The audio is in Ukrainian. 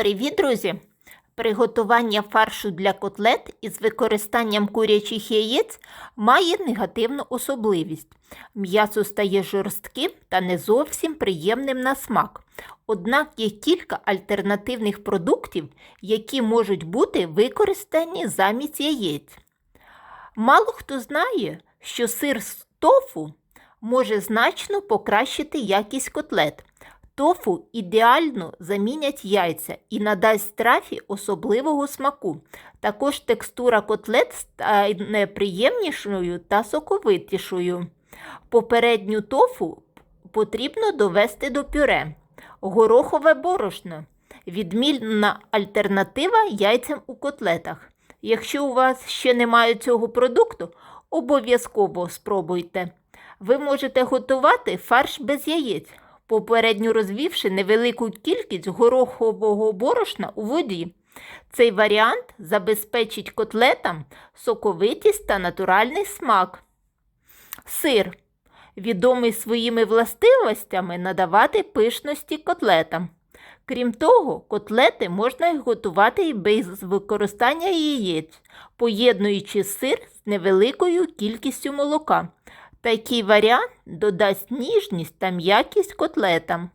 Привіт, друзі! Приготування фаршу для котлет із використанням курячих яєць має негативну особливість. М'ясо стає жорстким та не зовсім приємним на смак. Однак є кілька альтернативних продуктів, які можуть бути використані замість яєць. Мало хто знає, що сир з тофу може значно покращити якість котлет. Тофу ідеально замінять яйця і надасть страфі особливого смаку. Також текстура котлет стане приємнішою та соковитішою. Попередню тофу потрібно довести до пюре. Горохове борошно відмінна альтернатива яйцям у котлетах. Якщо у вас ще немає цього продукту, обов'язково спробуйте. Ви можете готувати фарш без яєць, попередньо розвівши невелику кількість горохового борошна у воді. Цей варіант забезпечить котлетам соковитість та натуральний смак. Сир відомий своїми властивостями надавати пишності котлетам. Крім того, котлети можна готувати і без використання яєць, поєднуючи сир з невеликою кількістю молока. Такий варіант додасть ніжність та м'якість котлетам.